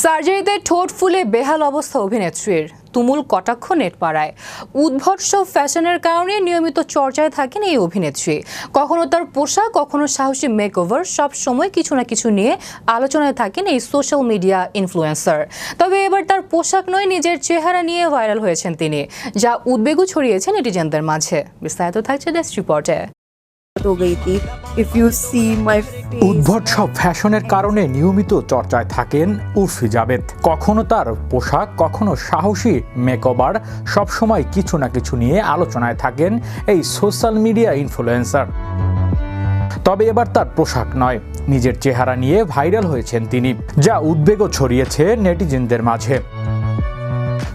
সার্জারিতে ঠোঁট ফুলে বেহাল অবস্থা অভিনেত্রীর। তুমুল কটাক্ষ নেট পাড়ায় উদ্ভট সব ফ্যাশনের কারণে নিয়মিত চর্চায় থাকেন এই অভিনেত্রী। কখনো তার পোশাক, কখনো সাহসী মেকওভার, সব সময় কিছু না কিছু নিয়ে আলোচনায় থাকেন এই সোশ্যাল মিডিয়া ইনফ্লুয়েন্সার। তবে এবার তার পোশাক নয়, নিজের চেহারা নিয়ে ভাইরাল হয়েছেন তিনি, যা উদ্বেগও ছড়িয়েছে নেটিজেনদের মাঝে। বিস্তারিত থাকছে ডেস্ক রিপোর্টে। हो गई थी इफ यू सी माय উদ্ভট সব ফ্যাশনের কারণে নিয়মিত চর্চায় থাকেন উর্ফি জাবেদ কখনো তার পোশাক কখনো সাহসী মেকওভার সবসময় কিছু না কিছু নিয়ে আলোচনায় থাকেন এই সোশ্যাল মিডিয়া ইনফ্লুয়েন্সার তবে এবার তার পোশাক নয় নিজের চেহারা নিয়ে ভাইরাল হয়েছেন তিনি যা উদ্বেগও ছড়িয়েছে নেটিজেনদের মাঝে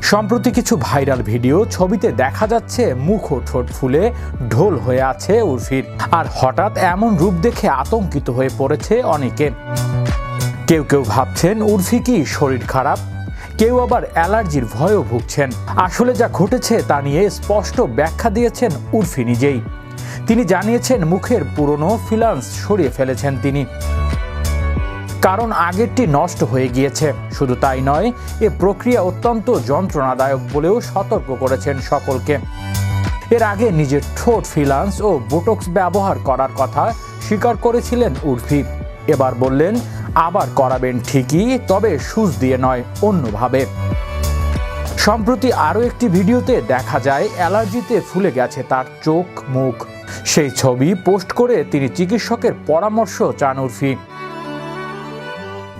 সম্প্রতি কিছু ভাইরাল ভিডিও ছবিতে দেখা যাচ্ছে মুখ ও ঠোঁট ফুলে ঢোল হয়ে আছে উর্ফির। আর হঠাৎ এমন রূপ দেখে আতঙ্কিত হয়ে পড়েছে অনেকে। কেউ কেউ ভাবছেন উর্ফি কি শরীর খারাপ? কেউ আবার অ্যালার্জির ভয়ও ভুগছেন। আসলে যা ঘটেছে তা নিয়ে স্পষ্ট ব্যাখ্যা দিয়েছেন উর্ফি নিজেই। তিনি জানিয়েছেন মুখের পুরনো ফিলান্স সরিয়ে ফেলেছেন তিনি। কারণ আগেরটি নষ্ট হয়ে গিয়েছে। শুধু তাই নয়, এ প্রক্রিয়া অত্যন্ত যন্ত্রণাদায়ক বলেও সতর্ক করেছেন সকলকে। এর আগে নিজের ঠোঁট ফিলান্স ও বোটক্স ব্যবহার করার কথা স্বীকার করেছিলেন উর্ফি। এবার বললেন, আবার করাবেন ঠিকই, তবে সুচ দিয়ে নয়, অন্যভাবে। সম্প্রতি আরও একটি ভিডিওতে দেখা যায়, অ্যালার্জিতে ফুলে গেছে তার চোখ মুখ সেই ছবি পোস্ট করে তিনি চিকিৎসকের পরামর্শ চান Urfi.